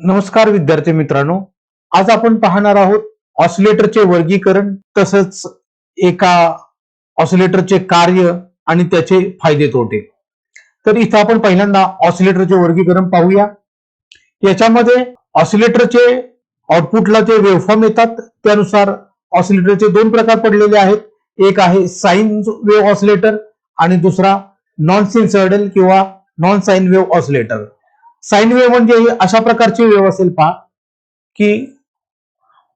नमस्कार विद्यार्थी मित्रांनो आज आपण पाहणार आहोत ऑसिलेटरचे वर्गीकरण तसंच एका ऑसिलेटरचे कार्य आणि त्याचे फायदे तोटे. तर इथं आपण पहिल्यांदा ऑसिलेटरचे वर्गीकरण पाहूया. याच्यामध्ये ऑसिलेटरचे आउटपुटला जे वेव्हफॉर्म येतात त्यानुसार ऑसिलेटरचे दोन प्रकार पडलेले आहेत. एक आहे साईन वेव्ह ऑसिलेटर आणि दुसरा नॉन सिन्सर्डल किंवा non sine wave oscillator sine wave म्हणजे अशा प्रकारची वेव्ह असेल पहा की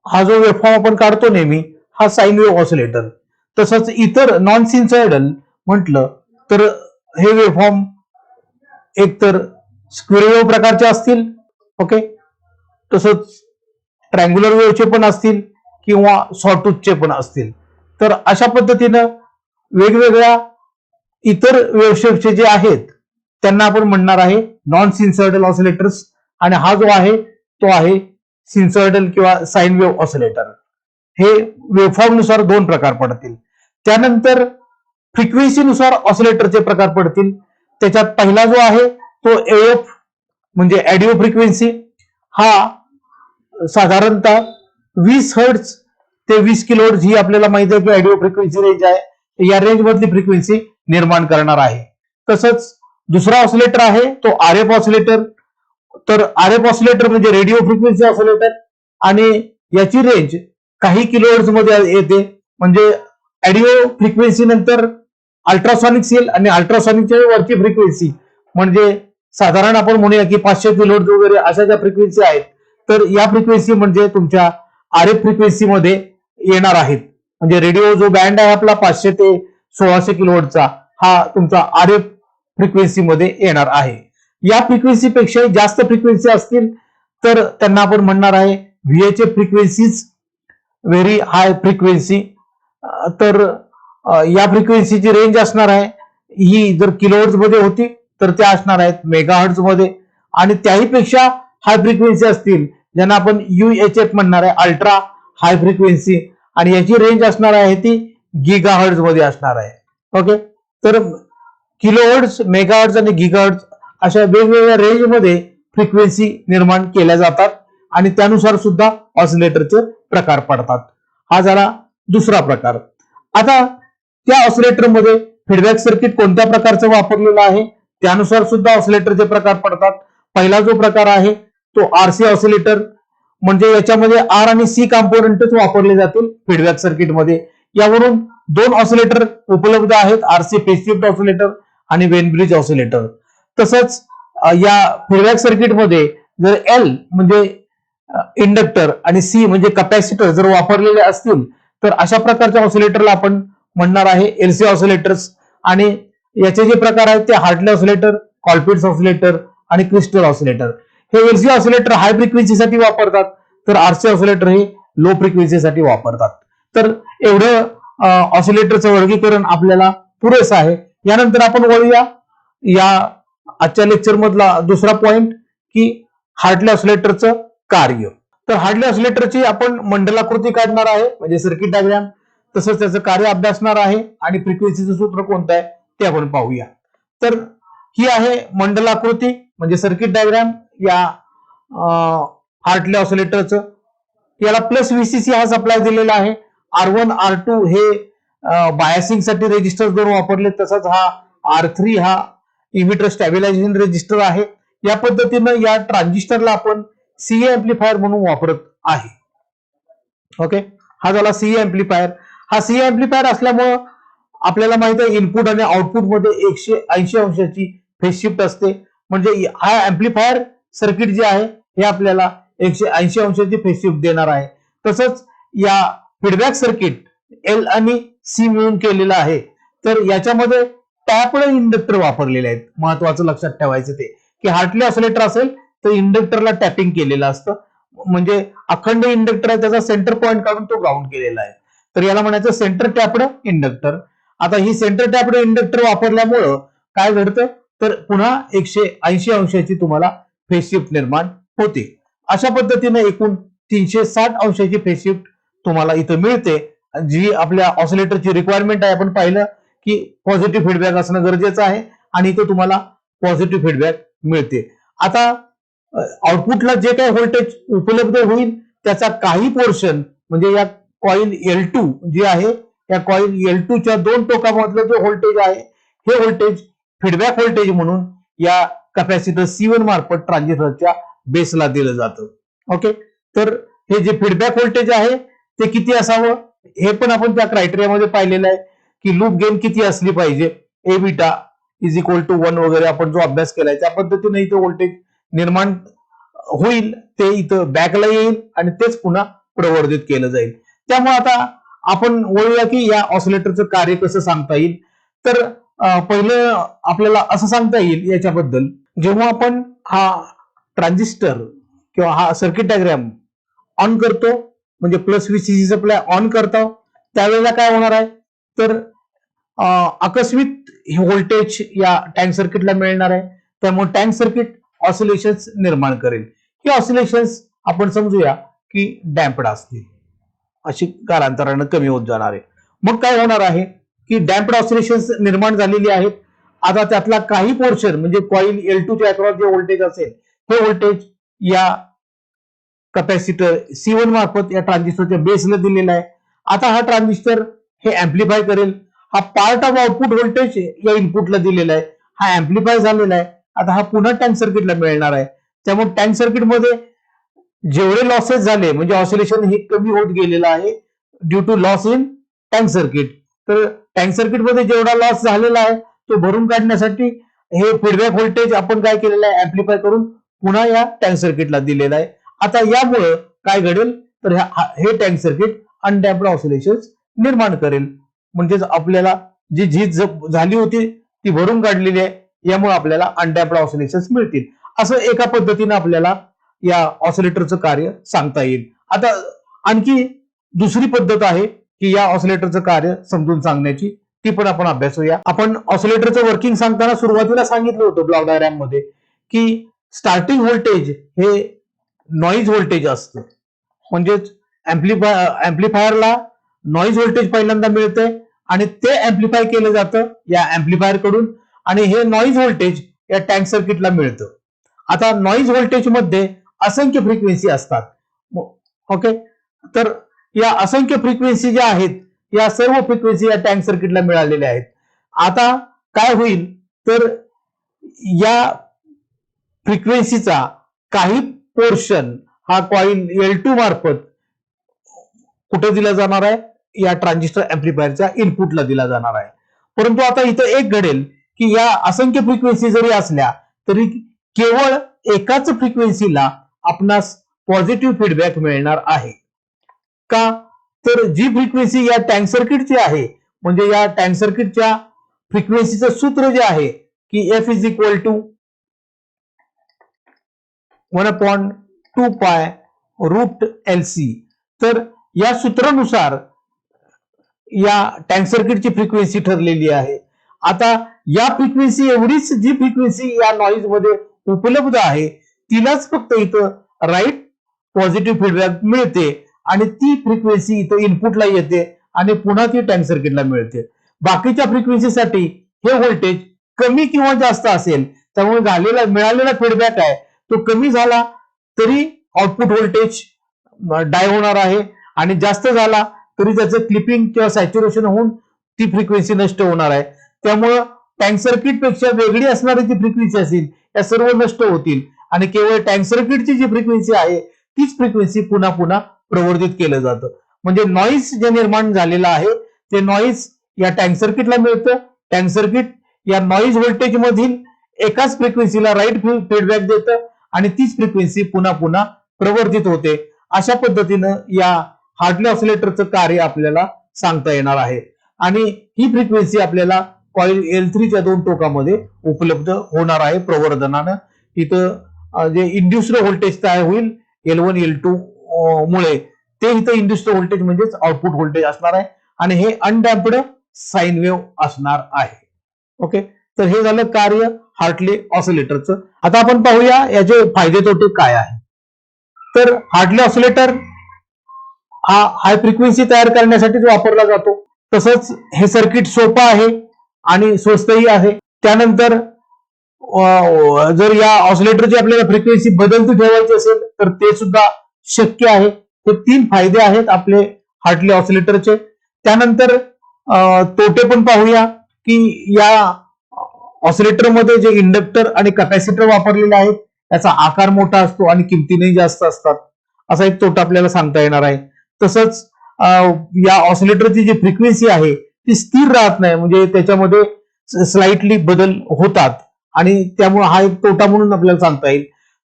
हा जो वेव्हफॉर्म आपण काढतो नेहमी हा साईन वेव्ह ऑसिलेटर तसंच इतर नॉन सिन्सॉइडल म्हटलं तर हे वेव्हफॉर्म एकतर स्क्वेअर वेव्ह प्रकारचे असतील ओके तसंच ट्रँग्युलर वेव्हचे पण असतील किंवा सॉटूथचे पण असतील. तर अशा पद्धतीनं वेगवेगळ्या इतर वेव्हशेपचे जे आहेत त्यांना आपण म्हणणार आहे नॉन सिन्सर्टल ऑसिलेटर्स आणि हा जो आहे तो आहे सिन्सर्टल किंवा साईन वेव्ह ऑसिलेटर हे वेवफॉर्मनुसार दोन प्रकार पडतील. त्यानंतर फ्रिक्वेन्सीनुसार ऑसिलेटरचे प्रकार पडतील. त्याच्यात पहिला जो आहे तो एफ म्हणजे ऍडिओ फ्रिक्वेन्सी हा साधारणतः वीस हर्ट्स ते वीस किलोहर्ट्ज ही आपल्याला माहिती आहे की ऍडिओ फ्रिक्वेन्सी रेंज आहे. या रेंजमधली फ्रिक्वेन्सी निर्माण करणार आहे. तसंच दुसरा ऑसिलेटर आहे तो आर एफ ऑसिलेटर तर आर एफ ऑसिलेटर म्हणजे रेडिओ फ्रिक्वेन्सी ऑसिलेटर आणि याची रेंज काही किलो मध्ये येते. म्हणजे ऍडिओ फ्रिक्वेन्सी नंतर अल्ट्रासॉनिक सेल आणि अल्ट्रासॉनिकच्या वरची फ्रिक्वेन्सी म्हणजे साधारण आपण म्हणूया की पाचशे किलोहर्ट्ज वगैरे अशा ज्या फ्रिक्वेन्सी आहेत तर या फ्रिक्वेन्सी म्हणजे तुमच्या आर एफ फ्रिक्वेन्सी मध्ये येणार आहेत. म्हणजे रेडिओ जो बँड आहे आपला पाचशे ते सोळाशे किलोहर्टचा हा तुमचा आर एफ फ्रिक्वेन्सीमध्ये येणार आहे. या फ्रिक्वेन्सी पेक्षा जास्त फ्रिक्वेन्सी असतील तर त्यांना आपण म्हणणार आहे व्हीएचे फ्रिक्वेन्सीज व्हेरी हाय फ्रिक्वेन्सी तर या फ्रिक्वेन्सीची रेंज असणार आहे. ही जर किलोहर्ट्जमध्ये होती तर त्या असणार आहेत मेगाहर्ट्जमध्ये. आणि त्याही पेक्षा हाय फ्रिक्वेन्सी असतील ज्यांना आपण एच एफ म्हणणार आहे अल्ट्रा हाय फ्रिक्वेन्सी आणि याची रेंज असणार आहे ती गिगाहर्ट्जमध्ये असणार आहे. ओके तर किलोहर्ट्ज मेगाहर्ट्ज आणि गिगाहर्ट्ज अशा वेगवेगळ्या रेंजमध्ये फ्रिक्वेन्सी निर्माण केल्या जातात आणि त्यानुसार सुद्धा ऑसिलेटरचे प्रकार पडतात. हा झाला दुसरा प्रकार. आता त्या ऑसिलेटरमध्ये फीडबॅक सर्किट कोणत्या प्रकारचं वापरलेलं आहे? त्यानुसार सुद्धा ऑसिलेटरचे प्रकार पडतात. पहिला जो प्रकार आहे तो आरसी ऑसिलेटर म्हणजे याच्यामध्ये आर आणि सी कॉम्पोनंटच वापरले जातील फीडबॅक सर्किटमध्ये यावरून दोन ऑसिलेटर उपलब्ध आहेत. आरसी फेसिफ्ट ऑसिलेटर आणि वेनब्रिज ऑसिलेटर. तसंच या फीडबॅक सर्किटमध्ये जर एल म्हणजे इंडक्टर आणि सी म्हणजे कपॅसिटर जर वापरलेले असतील तर अशा प्रकारच्या ऑसिलेटरला आपण म्हणणार आहे एलसी ऑसिलेटर्स. आणि याचे जे प्रकार आहेत ते हार्टले ऑसिलेटर कॉल्पिट्स ऑसिलेटर आणि क्रिस्टल ऑसिलेटर. हे एलसी ऑसिलेटर हाय फ्रिक्वेन्सीसाठी वापरतात तर आरसी ऑसिलेटर हे लो फ्रिक्वेन्सीसाठी वापरतात. तर एवढं ऑसिलेटरचं वर्गीकरण आपल्याला पुरेसं आहे. यानंतर आपण वळूया या आजच्या लेक्चर मधला दुसरा पॉइंट की हार्टले ऑसिलेटरचं कार्य. तर हार्डले ऑसिलेटरची आपण मंडलाकृती काढणार आहे म्हणजे सर्किट डायग्राम तसंच त्याचं कार्य अभ्यासणार आहे आणि फ्रिक्वेन्सीचं सूत्र कोणतं आहे ते आपण पाहूया. तर ही आहे मंडलाकृती म्हणजे सर्किट डायग्राम या हार्टले ऑसिलेटरचं याला प्लस व्हीसीसी हा सप्लाय दिलेला आहे. आर वन आर टू हे बायसिंगसाठी रेजिस्टर जर वापरले. तसंच हा आर थ्री हा इमिटर स्टॅबिलायझेशन रेजिस्टर आहे. या पद्धतीनं या ट्रान्झिस्टरला आपण सीए एम्प्लिफायर म्हणून वापरत आहे. ओके हा झाला सीए एम्प्लिफायर हा सीए एम्प्लिफायर असल्यामुळं आपल्याला माहीत आहे इनपुट आणि आउटपुटमध्ये एकशे ऐंशी अंशाची फेसशिफ्ट असते. म्हणजे हा एम्प्लिफायर सर्किट जे आहे हे आपल्याला एकशे ऐंशी अंशाची फेसशिफ्ट देणार आहे. तसंच या फीडबॅक सर्किट एल आणि सी मिळून केलेलं आहे. तर याच्यामध्ये टॅपड इंडक्टर वापरलेले आहेत. महत्वाचं लक्षात ठेवायचं ते. की हार्टली ऑसिलेटर असेल तर इंडक्टरला टॅपिंग केलेलं असतं. म्हणजे अखंड इंडक्टर आहे त्याचा सेंटर पॉईंट काढून तो ग्राउंड केलेला आहे. तर याला म्हणायचं सेंटर टॅपड इंडक्टर. आता ही सेंटर टॅपड इंडक्टर वापरल्यामुळं काय घडतं? तर पुन्हा एकशे ऐंशी अंशाची तुम्हाला फेसशिफ्ट निर्माण होते. अशा पद्धतीने एकूण तीनशे साठ अंशाची फेसशिफ्ट तुम्हाला इथं मिळते. जी आपल्या ऑसिलेटरची रिक्वायरमेंट आहे आपण पाहिलं की पॉझिटिव्ह फीडबॅक असणं गरजेचं आहे आणि इथं तुम्हाला पॉझिटिव्ह फीडबॅक मिळते. आता आउटपुटला जे काही व्होल्टेज उपलब्ध होईल त्याचा काही पोर्शन म्हणजे या कॉईल एल टू जी आहे या कॉईल एल च्या दोन टोकामधलं जे व्होल्टेज आहे हे व्होल्टेज फीडबॅक व्होल्टेज म्हणून या कॅपॅसिटर सी वन मार्फत ट्रान्झिस्टरच्या बेसला दिलं जातं. ओके तर हे जे फीडबॅक व्होल्टेज आहे ते किती असावं? हे पण आपण त्या क्रायटेरियामध्ये पाहिलेलं आहे की लूप गेन किती असली पाहिजे. A beta is equal to one वगैरे आपण जो अभ्यास केलाय त्या पद्धतीने इथं व्होल्टेज निर्माण होईल ते इथं बॅकला येईल आणि तेच पुन्हा प्रवर्धित केलं जाईल. त्यामुळे आता आपण वळूया की या ऑसिलेटरचं कार्य कसं सांगता येईल. तर पहिलं आपल्याला असं सांगता येईल याच्याबद्दल. जेव्हा आपण हा ट्रान्झिस्टर किंवा हा सर्किट डायग्राम ऑन करतो म्हणजे प्लस व्हीसीसी सप्लाय ऑन करतो त्यावेळेला काय होणार आहे? तर आकस्मित हे व्होल्टेज या टँक सर्किटला मिळणार आहे. त्यामुळे टँक सर्किट ऑसिलेशन्स निर्माण करेल. हे ऑसिलेशन्स आपण समजूया की डॅम्पड असतील. अशी कालांतरानं कमी होत जाणार आहे. मग काय होणार आहे? की डॅम्पड ऑसिलेशन्स निर्माण झालेली आहेत. आता त्यातला काही पोर्शन म्हणजे कॉईल एल च्या अक्रॉस जे व्होल्टेज असेल हे व्होल्टेज या कपॅसिटर सी वन मार्फत या ट्रान्झिस्टरच्या बेसला दिलेला आहे. आता हा ट्रान्झिस्टर हे अँप्लिफाय करेल. हा पार्ट ऑफ आउटपुट व्होल्टेज या इनपुटला दिलेला आहे. हा अँप्लिफाय झालेला आहे. आता हा पुन्हा टँक सर्किटला मिळणार आहे. त्यामुळे टँक सर्किटमध्ये जेवढे लॉसेस झाले म्हणजे ऑसिलेशन हे कमी होत गेलेलं आहे due to loss in tank circuit तर टँक सर्किटमध्ये जेवढा लॉस झालेला आहे तो भरून काढण्यासाठी हे फीडबॅक व्होल्टेज आपण काय केलेलं आहे अँप्लिफाय करून पुन्हा या टँक सर्किटला दिलेला आहे. आता यामुळं काय घडेल? तर ह्या- हे टँक सर्किट अनडॅम्प्ड ऑसिलेशन निर्माण करेल. म्हणजेच आपल्याला जी झीज झाली होती ती भरून काढलेली आहे. यामुळे आपल्याला अनडॅम्प्ड ऑसिलेशन मिळतील. असं एका पद्धतीने आपल्याला या ऑसिलेटरचं कार्य सांगता येईल. आता आणखी दुसरी पद्धत आहे की या ऑसिलेटरचं कार्य समजून सांगण्याची. ती पण आपण अभ्यासूया आपण ऑसिलेटरचं वर्किंग सांगताना सुरुवातीला सांगितलं होतं ब्लॉक डायग्राममध्ये की स्टार्टिंग व्होल्टेज हे नॉईज व्होल्टेज असतं. म्हणजेच अँप्लिफाय अँप्लिफायरला नॉईज व्होल्टेज पहिल्यांदा मिळतंय आणि ते अँप्लिफाय केलं जातं या अँप्लिफायरकडून आणि हे नॉईज व्होल्टेज या टँक सर्किटला मिळतं. आता नॉईज व्होल्टेजमध्ये असंख्य फ्रिक्वेन्सी असतात. ओके तर या असंख्य फ्रिक्वेन्सी ज्या आहेत या सर्व फ्रिक्वेन्सी या टँक सर्किटला मिळालेल्या आहेत. आता काय होईल? तर या फ्रिक्वेन्सीचा काही पोर्शन हा कॉईल एल टू मार्फत कुठे दिला जाणार आहे? या ट्रान्झिस्टर अँप्लिफायरच्या इनपुटला दिला जाणार आहे. परंतु आता इथं एक घडेल की या असंख्य फ्रिक्वेन्सी जरी असल्या तरी केवळ एकाच फ्रिक्वेन्सीला आपणास पॉझिटिव्ह फीडबॅक मिळणार आहे. का? तर जी फ्रिक्वेन्सी या टँक सर्किटची आहे म्हणजे या टँक सर्किटच्या फ्रिक्वेन्सीचं सूत्र जे आहे की F is equal to one upon two pi root L C. तर या सूत्रानुसार या टँक सर्किटची फ्रिक्वेन्सी ठरलेली आहे. आता या फ्रिक्वेन्सी एवढीच जी फ्रिक्वेन्सी या नॉईजमध्ये उपलब्ध आहे तिलाच फक्त इथं राईट पॉझिटिव्ह फीडबॅक मिळते आणि ती फ्रिक्वेन्सी इथं इनपुटला येते आणि पुन्हा ती टँक सर्किटला मिळते. बाकीच्या फ्रिक्वेन्सीसाठी हे व्होल्टेज कमी किंवा जास्त असेल त्यामुळे झालेला मिळालेला फीडबॅक आहे. तो कमी झाला तरी आउटपुट व्होल्टेज डाय होणार आहे. आणि जास्त झाला तरी त्याचं क्लिपिंग किंवा सॅच्युरेशन होऊन ती फ्रिक्वेन्सी नष्ट होणार आहे. त्यामुळं टँक सर्किटपेक्षा वेगळी असणारी जी फ्रिक्वेन्सी असेल या सर्व नष्ट होतील. आणि केवळ टँक सर्किटची जी फ्रिक्वेन्सी आहे तीच फ्रिक्वेन्सी पुन्हा पुन्हा प्रवर्धित केलं जातं. म्हणजे नॉईज जे निर्माण झालेलं आहे ते नॉईज या टँक सर्किटला मिळतं. टँक सर्किट या नॉईज व्होल्टेज मधील एकाच फ्रिक्वेन्सीला राईट फीडबॅक देतं. आणि तीच फ्रिक्वेन्सी पुन्हा पुन्हा प्रवर्धित होते. अशा पद्धतीनं या हार्टली ऑसिलेटरचं कार्य आपल्याला सांगता येणार आहे. आणि ही फ्रिक्वेन्सी आपल्याला कॉईल एल थ्रीच्या दोन टोकामध्ये उपलब्ध होणार आहे प्रवर्धनानं. इथं जे इंड्युस्ड व्होल्टेज तयार होईल एल वन एल टू मुळे. ते इथं इंड्युस्ड व्होल्टेज म्हणजेच आउटपुट व्होल्टेज असणार आहे. आणि हे अनडॅम्प्ड साईन वेव्ह असणार आहे. ओके तर हे झालं कार्य. हार्टली ऑसिलेटरचं. आता आपण पाहूया याचे फायदे तोटे काय आहे. तर हार्टली ऑसिलेटर हा हाय फ्रिक्वेन्सी तयार करण्यासाठीच वापरला जातो. तसंच हे सर्किट सोपं आहे आणि स्वस्तही आहे. त्यानंतर जर या ऑसिलेटरची आपल्याला फ्रिक्वेन्सी बदलती ठेवायची असेल तर ते सुद्धा शक्य आहे. हे तीन फायदे आहेत आपले हार्टली ऑसिलेटरचे. त्यानंतर तोटे पण पाहूया की या ऑसिलेटरमध्ये जे इंडक्टर आणि कपॅसिटर वापरलेले आहेत त्याचा आकार मोठा असतो आणि किमतीने जास्त असतात. असा एक तोटा आपल्याला सांगता येणार आहे. तसंच या ऑसिलेटरची जी फ्रिक्वेन्सी आहे ती स्थिर राहत नाही. म्हणजे त्याच्यामध्ये स्लाइटली बदल होतात. आणि त्यामुळे हा एक तोटा म्हणून आपल्याला सांगता येईल.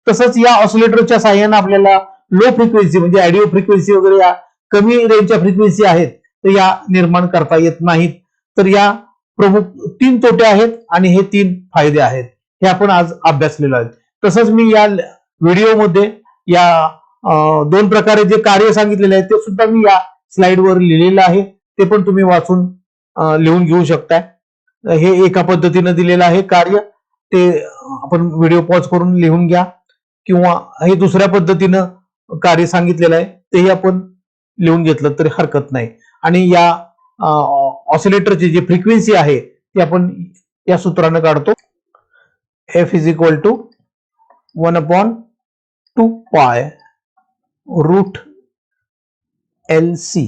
तसंच या ऑसिलेटरच्या साह्यानं आपल्याला लो फ्रिक्वेन्सी म्हणजे ऑडिओ फ्रिक्वेन्सी वगैरे या कमी रेंजच्या फ्रिक्वेन्सी आहेत तर या निर्माण करता येत नाहीत. तर या प्रमुख तीन तोटे आहेत आणि हे तीन फायदे आहेत. हे आपण आज अभ्यासलेलो आहेत तसंच मी या व्हिडिओमध्ये या दोन प्रकारे जे कार्य सांगितलेले आहे ते सुद्धा मी या स्लाइडवर लिहिलेलं आहे. ते पण तुम्ही वाचून लिहून घेऊ शकताय. हे एका पद्धतीनं दिलेलं आहे कार्य. ते आपण व्हिडिओ पॉज करून लिहून घ्या. किंवा हे दुसऱ्या पद्धतीनं कार्य सांगितलेलं आहे तेही आपण लिहून घेतलं तरी हरकत नाही. आणि या ऑसिलेटरची जी फ्रिक्वेन्सी आहे ती आपण या सूत्रानं काढतो. F is equal to one upon two pi root L C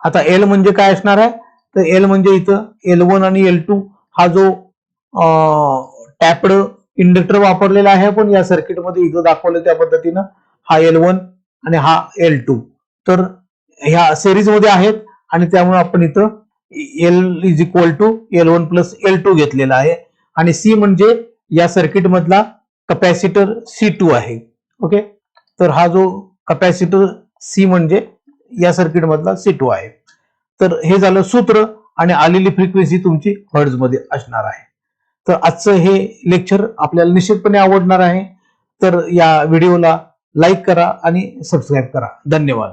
आता एल म्हणजे काय असणार आहे? तर एल म्हणजे इथं एल वन आणि एल टू हा जो टॅपड इंडक्टर वापरलेला आहे पण या सर्किटमध्ये इथं दाखवलं त्या पद्धतीनं हा एल वन आणि हा एल टू तर ह्या सिरीजमध्ये आहेत आणि त्यामुळे आपण इथं L is equal to L one plus L two घेतलेला आहे. आणि सी म्हणजे या सर्किट मधला कपॅसिटर सी टू आहे. ओके तर हा जो कपॅसिटर सी म्हणजे या सर्किट मधला सी टू आहे. तर हे झालं सूत्र आणि आलेली फ्रिक्वेन्सी तुमची हर्डमध्ये असणार आहे. तर आजचं हे लेक्चर आपल्याला निश्चितपणे आवडणार आहे. तर या व्हिडिओला लाईक करा आणि सबस्क्राईब करा. धन्यवाद.